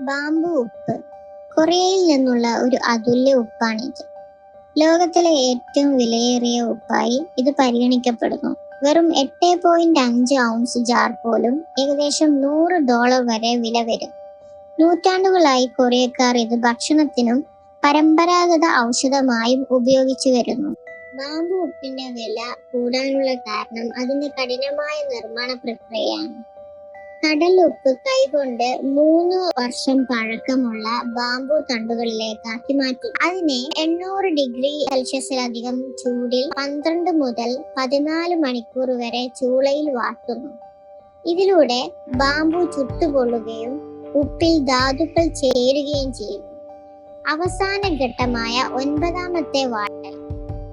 Bamboo ഉപ്പ്. കൊറിയയിൽ നിന്നുള്ള ഒരു അതുല്യ ഉപ്പാണിത് ലോകത്തിലെ ഏറ്റവും വിലയേറിയ ഉപ്പായി ഇത് പരിഗണിക്കപ്പെടുന്നു. വെറും എട്ട് പോയിന്റ് അഞ്ച് ഔൺസ് ജാർ പോലും ഏകദേശം നൂറ് ഡോളർ വരെ വില വരും. നൂറ്റാണ്ടുകളായി കൊറിയക്കാർ ഇത് ഭക്ഷണത്തിനും പരമ്പരാഗത ഔഷധമായും ഉപയോഗിച്ചു വരുന്നു. ബാമ്പു ഉപ്പിന്റെ വില കൂടാനുള്ള കാരണം അതിന്റെ കഠിനമായ നിർമ്മാണ പ്രക്രിയയാണ്. കടൽ ഉപ്പ് കൈകൊണ്ട് മൂന്ന് വർഷം പഴക്കമുള്ള ബാംബു തണ്ടുകളിലേക്കാക്കി മാറ്റി. അതിനെ എണ്ണൂറ് ഡിഗ്രി സെൽഷ്യസിലധികം ചൂടിൽ പന്ത്രണ്ട് മുതൽ പതിനാല് മണിക്കൂർ വരെ ചൂളയിൽ വാട്ടുന്നു ഇതിലൂടെ ബാംബു ചുട്ടുപൊള്ളുകയും ഉപ്പിൽ ധാതുക്കൾ ചേരുകയും ചെയ്യുന്നു. അവസാന ഘട്ടമായ ഒൻപതാമത്തെ വാട്ടൽ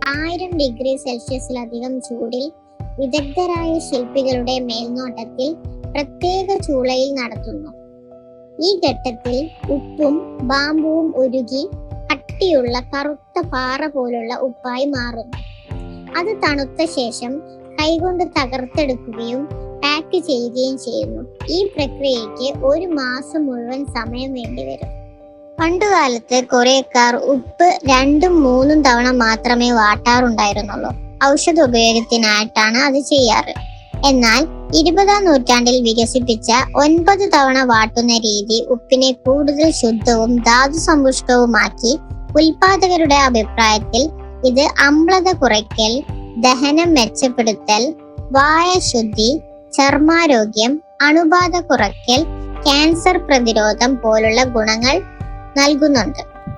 ആയിരം ഡിഗ്രി സെൽഷ്യസിലധികം ചൂടിൽ വിദഗ്ധരായ ശില്പികളുടെ മേൽനോട്ടത്തിൽ പ്രത്യേക ചൂളയിൽ നടത്തുന്നു. ഈ ഘട്ടത്തിൽ ഉപ്പും ബാമ്പുവും ഉരുകി കട്ടിയുള്ള കറുത്ത പാറ പോലുള്ള ഉപ്പായി മാറുന്നു. അത് തണുത്ത ശേഷം കൈകൊണ്ട് തകർത്തെടുക്കുകയും പാക്ക് ചെയ്യുകയും ചെയ്യുന്നു. ഈ പ്രക്രിയയ്ക്ക് ഒരു മാസം മുഴുവൻ സമയം വേണ്ടിവരും പണ്ടുകാലത്ത് കൊറിയക്കാർ ഉപ്പ് രണ്ടും മൂന്നും തവണ മാത്രമേ വാട്ടാറുണ്ടായിരുന്നുള്ളൂ. ഔഷധ ഉപയോഗത്തിനായിട്ടാണ് അത് ചെയ്യാറ്. എന്നാൽ ഇരുപതാം നൂറ്റാണ്ടിൽ വികസിപ്പിച്ച ഒൻപത് തവണ വാട്ടുന്ന രീതി ഉപ്പിനെ കൂടുതൽ ശുദ്ധവും ധാതു സമ്പുഷ്ടവുമാക്കി ഉൽപാദകരുടെ അഭിപ്രായത്തിൽ ഇത് അമ്ലത കുറയ്ക്കൽ ദഹനം മെച്ചപ്പെടുത്തൽ വായശുദ്ധി ചർമാരോഗ്യം അണുബാധ കുറയ്ക്കൽ ക്യാൻസർ പ്രതിരോധം പോലുള്ള ഗുണങ്ങൾ നൽകുന്നുണ്ട്.